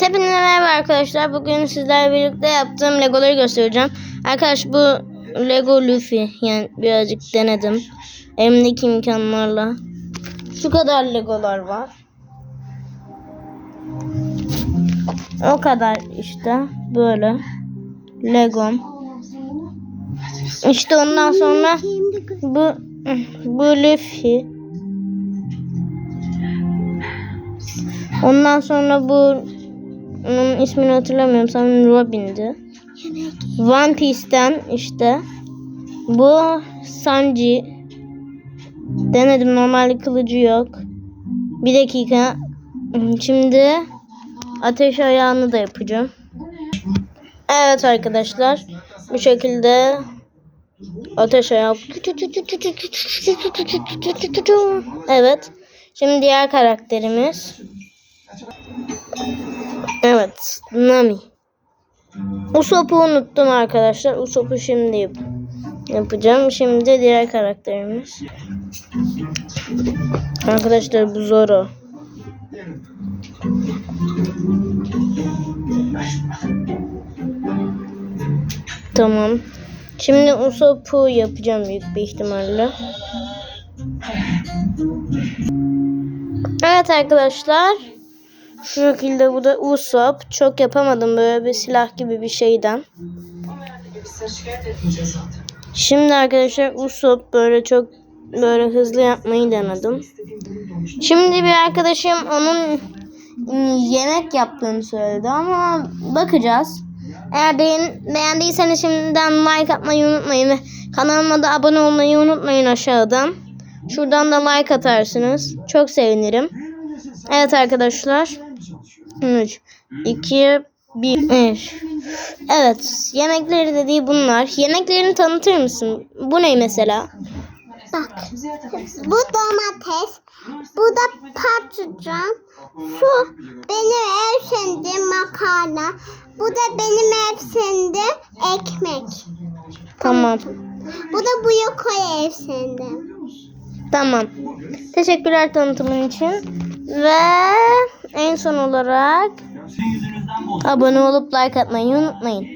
Hepinize merhaba arkadaşlar. Bugün sizlerle birlikte yaptığım Legoları göstereceğim. Arkadaş bu Lego Luffy. Yani birazcık denedim. Elimdeki imkanlarla. Şu kadar Legolar var. O kadar işte. Böyle. Legom. İşte ondan sonra bu bu Luffy. Ondan sonra bu onun ismini hatırlamıyorum. Sanırım Robin'di. One Piece'ten işte bu Sanji denedim normalde kılıcı yok. Bir dakika. Şimdi ateş ayağını da yapacağım. Evet arkadaşlar. Bu şekilde ateş ayağı. Evet. Şimdi diğer karakterimiz. Evet. Nami. Usopp'u unuttum arkadaşlar. Usopp'u şimdi yap yapacağım. Şimdi diğer karakterimiz. Arkadaşlar bu Zoro. Tamam. Şimdi Usopp'u yapacağım büyük bir ihtimalle. Evet arkadaşlar. Şu şekilde bu da Usopp. Çok yapamadım böyle bir silah gibi bir şeyden. Şimdi arkadaşlar Usopp böyle çok böyle hızlı yapmayı denedim. Şimdi bir arkadaşım onun yemek yaptığını söyledi ama bakacağız. Eğer beğen, beğendiyseniz şimdiden like atmayı unutmayın ve kanalıma da abone olmayı unutmayın aşağıdan. Şuradan da like atarsınız. Çok sevinirim. Evet arkadaşlar. 3, 2, 1. Evet. Yemekleri dediği bunlar. Yemeklerini tanıtır mısın? Bu ne mesela? Bak. Bu domates. Bu da patlıcan. Şu benim ev sevdiğim makarna. Bu da benim ev sevdiğim ekmek. Tamam. Bu da bu yukarı ev sevdiğim. Tamam. Teşekkürler tanıtımın için. Ve en son olarak abone olup like atmayı unutmayın.